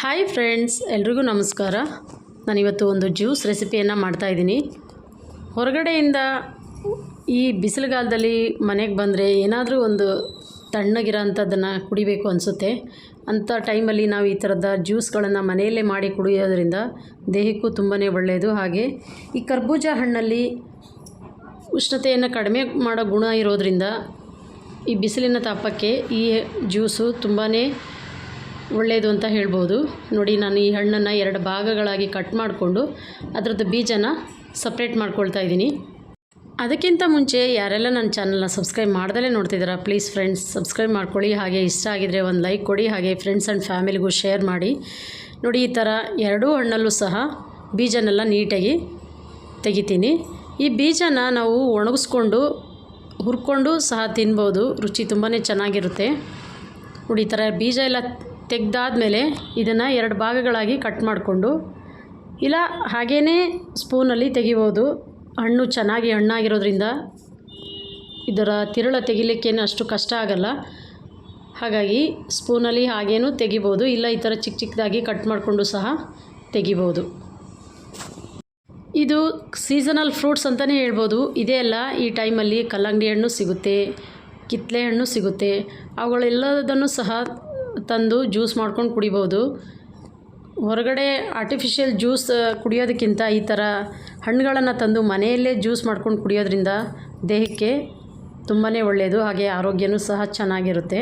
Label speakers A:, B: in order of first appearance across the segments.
A: Hi friends, ಎಲ್ರಿಗೂ ನಮಸ್ಕಾರ. ನಾನಿವತ್ತು ಒಂದು ಜ್ಯೂಸ್ ರೆಸಿಪಿಯನ್ನು ಮಾಡ್ತಾಯಿದ್ದೀನಿ ಹೊರಗಡೆಯಿಂದ ಈ ಬಿಸಿಲುಗಾಲದಲ್ಲಿ ಮನೆಗೆ ಬಂದರೆ ಏನಾದರೂ ಒಂದು ತಣ್ಣಗಿರೋ ಅಂಥದ್ದನ್ನು ಕುಡಿಬೇಕು ಅನಿಸುತ್ತೆ. ಅಂಥ ಟೈಮಲ್ಲಿ ನಾವು ಈ ಥರದ ಜ್ಯೂಸ್ಗಳನ್ನು ಮನೆಯಲ್ಲೇ ಮಾಡಿ ಕುಡಿಯೋದ್ರಿಂದ ದೇಹಕ್ಕೂ ತುಂಬಾ ಒಳ್ಳೆಯದು ಹಾಗೆ ಈ ಕರ್ಬೂಜ ಹಣ್ಣಲ್ಲಿ ಉಷ್ಣತೆಯನ್ನು ಕಡಿಮೆ ಮಾಡೋ ಗುಣ ಇರೋದರಿಂದ ಈ ಬಿಸಿಲಿನ ತಾಪಕ್ಕೆ ಈ ಜ್ಯೂಸು ತುಂಬಾ ಒಳ್ಳೆಯದು ಅಂತ ಹೇಳ್ಬೋದು. ನೋಡಿ, ನಾನು ಈ ಹಣ್ಣನ್ನು ಎರಡು ಭಾಗಗಳಾಗಿ ಕಟ್ ಮಾಡಿಕೊಂಡು ಅದರದ್ದು ಬೀಜನ ಸಪ್ರೇಟ್ ಮಾಡ್ಕೊಳ್ತಾ ಇದ್ದೀನಿ. ಅದಕ್ಕಿಂತ ಮುಂಚೆ ಯಾರೆಲ್ಲ ನನ್ನ ಚಾನಲ್ನ ಸಬ್ಸ್ಕ್ರೈಬ್ ಮಾಡ್ದಲೇ ನೋಡ್ತಿದ್ದೀರಾ ಪ್ಲೀಸ್ ಫ್ರೆಂಡ್ಸ್ ಸಬ್ಸ್ಕ್ರೈಬ್ ಮಾಡ್ಕೊಳ್ಳಿ. ಹಾಗೆ ಇಷ್ಟ ಆಗಿದರೆ ಒಂದು ಲೈಕ್ ಕೊಡಿ, ಹಾಗೆ ಫ್ರೆಂಡ್ಸ್ ಆ್ಯಂಡ್ ಫ್ಯಾಮಿಲಿಗೂ ಶೇರ್ ಮಾಡಿ. ನೋಡಿ, ಈ ಥರ ಎರಡೂ ಹಣ್ಣಲ್ಲೂ ಸಹ ಬೀಜನೆಲ್ಲ ನೀಟಾಗಿ ತೆಗಿತೀನಿ. ಈ ಬೀಜನ ನಾವು ಒಣಗಿಸ್ಕೊಂಡು, ಹುರ್ಕೊಂಡು ಸಹ ತಿನ್ಬೋದು. ರುಚಿ ತುಂಬಾ ಚೆನ್ನಾಗಿರುತ್ತೆ. ನೋಡಿ, ಈ ಥರ ಬೀಜ ಎಲ್ಲ ತೆಗೆದಾದ್ಮೇಲೆ ಇದನ್ನು ಎರಡು ಭಾಗಗಳಾಗಿ ಕಟ್ ಮಾಡಿಕೊಂಡು, ಇಲ್ಲ ಹಾಗೇ ಸ್ಪೂನಲ್ಲಿ ತೆಗಿಬೋದು. ಹಣ್ಣು ಚೆನ್ನಾಗಿ ಹಣ್ಣಾಗಿರೋದ್ರಿಂದ ಇದರ ತಿರುಳ ತೆಗಿಲಿಕ್ಕೇನು ಅಷ್ಟು ಕಷ್ಟ ಆಗಲ್ಲ. ಹಾಗಾಗಿ ಸ್ಪೂನಲ್ಲಿ ಹಾಗೇನೂ ತೆಗಿಬೋದು, ಇಲ್ಲ ಈ ಥರ ಚಿಕ್ಕ ಚಿಕ್ಕದಾಗಿ ಕಟ್ ಮಾಡಿಕೊಂಡು ಸಹ ತೆಗಿಬೋದು. ಇದು ಸೀಸನಲ್ ಫ್ರೂಟ್ಸ್ ಅಂತಲೇ ಹೇಳ್ಬೋದು. ಇದೇ ಅಲ್ಲ, ಈ ಟೈಮಲ್ಲಿ ಕಲ್ಲಂಗಡಿ ಹಣ್ಣು ಸಿಗುತ್ತೆ ಕಿತ್ತಳೆ ಹಣ್ಣು ಸಿಗುತ್ತೆ. ಅವುಗಳೆಲ್ಲದನ್ನು ಸಹ ತಂದು ಜ್ಯೂಸ್ ಮಾಡ್ಕೊಂಡು ಕುಡಿಬೋದು. ಹೊರಗಡೆ ಆರ್ಟಿಫಿಷಿಯಲ್ ಜ್ಯೂಸ್ ಕುಡಿಯೋದಕ್ಕಿಂತ ಈ ಥರ ಹಣ್ಣುಗಳನ್ನು ತಂದು ಮನೆಯಲ್ಲೇ ಜ್ಯೂಸ್ ಮಾಡ್ಕೊಂಡು ಕುಡಿಯೋದ್ರಿಂದ ದೇಹಕ್ಕೆ ತುಂಬಾ ಒಳ್ಳೆಯದು ಹಾಗೆ ಆರೋಗ್ಯನೂ ಸಹ ಚೆನ್ನಾಗಿರುತ್ತೆ.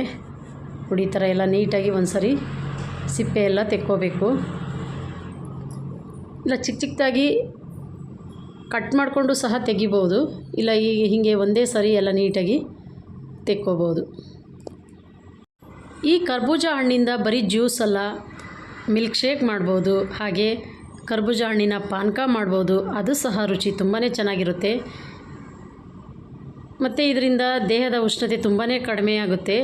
A: ಕುಡಿ ಥರ ಎಲ್ಲ ನೀಟಾಗಿ ಒಂದು ಸರಿ ಸಿಪ್ಪೆ ಎಲ್ಲ ತೆಕ್ಕೋಬೇಕು. ಇಲ್ಲ ಚಿಕ್ಕ ಚಿಕ್ಕದಾಗಿ ಕಟ್ ಮಾಡಿಕೊಂಡು ಸಹ ತೆಗಿಬೋದು. ಇಲ್ಲ, ಈ ಹೀಗೆ ಒಂದೇ ಸರಿ ಎಲ್ಲ ನೀಟಾಗಿ ತೆಕ್ಕೋಬೋದು. ಈ ಕರ್ಬೂಜ ಹಣ್ಣಿಂದ ಬರೀ ಜ್ಯೂಸ್ ಅಲ್ಲ, ಮಿಲ್ಕ್ ಶೇಕ್ ಮಾಡ್ಬೋದು, ಹಾಗೆ ಕರ್ಬೂಜ ಹಣ್ಣಿನ ಪಾನಕ ಮಾಡ್ಬೋದು, ಅದು ಸಹ ರುಚಿ ತುಂಬಾ ಚೆನ್ನಾಗಿರುತ್ತೆ. ಮತ್ತು ಇದರಿಂದ ದೇಹದ ಉಷ್ಣತೆ ತುಂಬಾ ಕಡಿಮೆ ಆಗುತ್ತೆ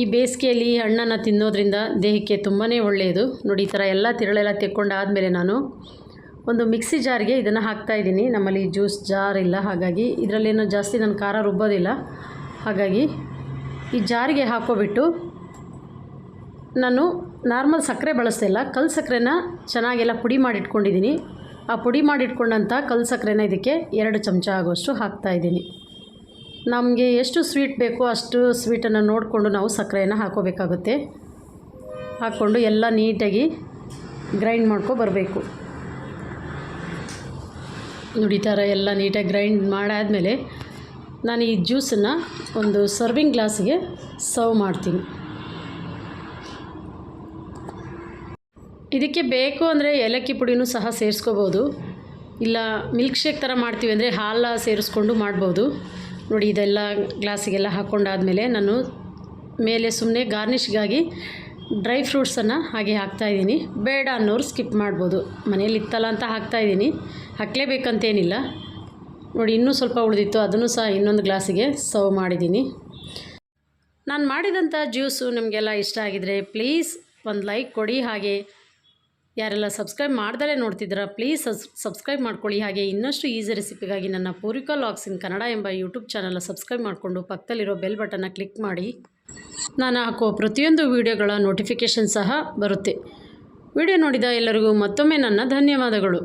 A: ಈ ಬೇಸಿಗೆಯಲ್ಲಿ ಹಣ್ಣನ್ನು ತಿನ್ನೋದ್ರಿಂದ ದೇಹಕ್ಕೆ ತುಂಬಾ ಒಳ್ಳೆಯದು. ನೋಡಿ, ಈ ಥರ ಎಲ್ಲ ತಿರುಳೆಲ್ಲ ತೆಕ್ಕೊಂಡಾದಮೇಲೆ ನಾನು ಒಂದು ಮಿಕ್ಸಿ ಜಾರ್ಗೆ ಇದನ್ನು ಹಾಕ್ತಾಯಿದ್ದೀನಿ ನಮ್ಮಲ್ಲಿ ಜ್ಯೂಸ್ ಜಾರ್ ಇಲ್ಲ, ಹಾಗಾಗಿ ಇದರಲ್ಲೇನೋ ಜಾಸ್ತಿ ನಾನು ಖಾರ ರುಬ್ಬೋದಿಲ್ಲ. ಹಾಗಾಗಿ ಈ ಜಾರಿಗೆ ಹಾಕೋಬಿಟ್ಟು ನಾನು ನಾರ್ಮಲ್ ಸಕ್ಕರೆ ಬಳಸ್ತಿಲ್ಲ ಕಲ್ಲು ಸಕ್ಕರೆನ ಚೆನ್ನಾಗೆಲ್ಲ ಪುಡಿ ಮಾಡಿಟ್ಕೊಂಡಿದ್ದೀನಿ. ಆ ಪುಡಿ ಮಾಡಿಟ್ಕೊಂಡಂಥ ಕಲ್ಲು ಸಕ್ಕರೆನ ಇದಕ್ಕೆ ಎರಡು ಚಮಚ ಆಗುವಷ್ಟು ಹಾಕ್ತಾಯಿದ್ದೀನಿ ನಮಗೆ ಎಷ್ಟು ಸ್ವೀಟ್ ಬೇಕೋ ಅಷ್ಟು ಸ್ವೀಟನ್ನು ನೋಡಿಕೊಂಡು ನಾವು ಸಕ್ಕರೆಯನ್ನು ಹಾಕೋಬೇಕಾಗುತ್ತೆ. ಹಾಕ್ಕೊಂಡು ಎಲ್ಲ ನೀಟಾಗಿ ಗ್ರೈಂಡ್ ಮಾಡ್ಕೊ ಬರಬೇಕು. ನೋಡಿ ಥರ ಎಲ್ಲ ನೀಟಾಗಿ ಗ್ರೈಂಡ್ ಮಾಡಾದಮೇಲೆ ನಾನು ಈ ಜ್ಯೂಸನ್ನು ಒಂದು ಸರ್ವಿಂಗ್ ಗ್ಲಾಸಿಗೆ ಸರ್ವ್ ಮಾಡ್ತೀನಿ. ಇದಕ್ಕೆ ಬೇಕು ಅಂದರೆ ಏಲಕ್ಕಿ ಪುಡಿನೂ ಸಹ ಸೇರಿಸ್ಕೋಬೋದು. ಇಲ್ಲ ಮಿಲ್ಕ್ ಶೇಕ್ ಥರ ಮಾಡ್ತೀವಿ ಅಂದರೆ ಹಾಲು ಸೇರಿಸ್ಕೊಂಡು ಮಾಡ್ಬೋದು. ನೋಡಿ ಇದೆಲ್ಲ ಗ್ಲಾಸಿಗೆಲ್ಲ ಹಾಕ್ಕೊಂಡಾದಮೇಲೆ ನಾನು ಮೇಲೆ ಸುಮ್ಮನೆ ಗಾರ್ನಿಷ್ಗಾಗಿ ಡ್ರೈ ಫ್ರೂಟ್ಸನ್ನು ಹಾಗೆ ಹಾಕ್ತಾಯಿದ್ದೀನಿ ಬೇಡ ಅನ್ನೋರು ಸ್ಕಿಪ್ ಮಾಡ್ಬೋದು. ಮನೇಲಿ ಇತ್ತಲ್ಲ ಅಂತ ಹಾಕ್ತಾಯಿದ್ದೀನಿ ಹಾಕಲೇಬೇಕಂತೇನಿಲ್ಲ. ನೋಡಿ ಇನ್ನೂ ಸ್ವಲ್ಪ ಉಳಿದಿತ್ತು. ಅದನ್ನು ಸಹ ಇನ್ನೊಂದು ಗ್ಲಾಸಿಗೆ ಸರ್ವ್ ಮಾಡಿದ್ದೀನಿ. ನಾನು ಮಾಡಿದಂಥ ಜ್ಯೂಸು ನಿಮಗೆಲ್ಲ ಇಷ್ಟ ಆಗಿದರೆ ಪ್ಲೀಸ್ ಒಂದು ಲೈಕ್ ಕೊಡಿ. ಹಾಗೆ ಯಾರೆಲ್ಲ ಸಬ್ಸ್ಕ್ರೈಬ್ ಮಾಡ್ದಲೇ ನೋಡ್ತಿದ್ದೀರಾ ಪ್ಲೀಸ್ ಸಬ್ಸ್ಕ್ರೈಬ್ ಮಾಡ್ಕೊಳ್ಳಿ. ಹಾಗೆ ಇನ್ನಷ್ಟು ಈಸಿ ರೆಸಿಪಿಗಾಗಿ ನನ್ನ ಪೂರಿಕಾ ಲಾಗ್ಸ್ ಇನ್ ಕನ್ನಡ ಎಂಬ ಯೂಟ್ಯೂಬ್ ಚಾನಲ್ನ ಸಬ್ಸ್ಕ್ರೈಬ್ ಮಾಡಿಕೊಂಡು ಪಕ್ಕದಲ್ಲಿರೋ ಬೆಲ್ ಬಟನ್ನ ಕ್ಲಿಕ್ ಮಾಡಿ. ನಾನು ಹಾಕೋ ಪ್ರತಿಯೊಂದು ವಿಡಿಯೋಗಳ ನೋಟಿಫಿಕೇಷನ್ ಸಹ ಬರುತ್ತೆ. ವಿಡಿಯೋ ನೋಡಿದ ಎಲ್ಲರಿಗೂ ಮತ್ತೊಮ್ಮೆ ನನ್ನ ಧನ್ಯವಾದಗಳು.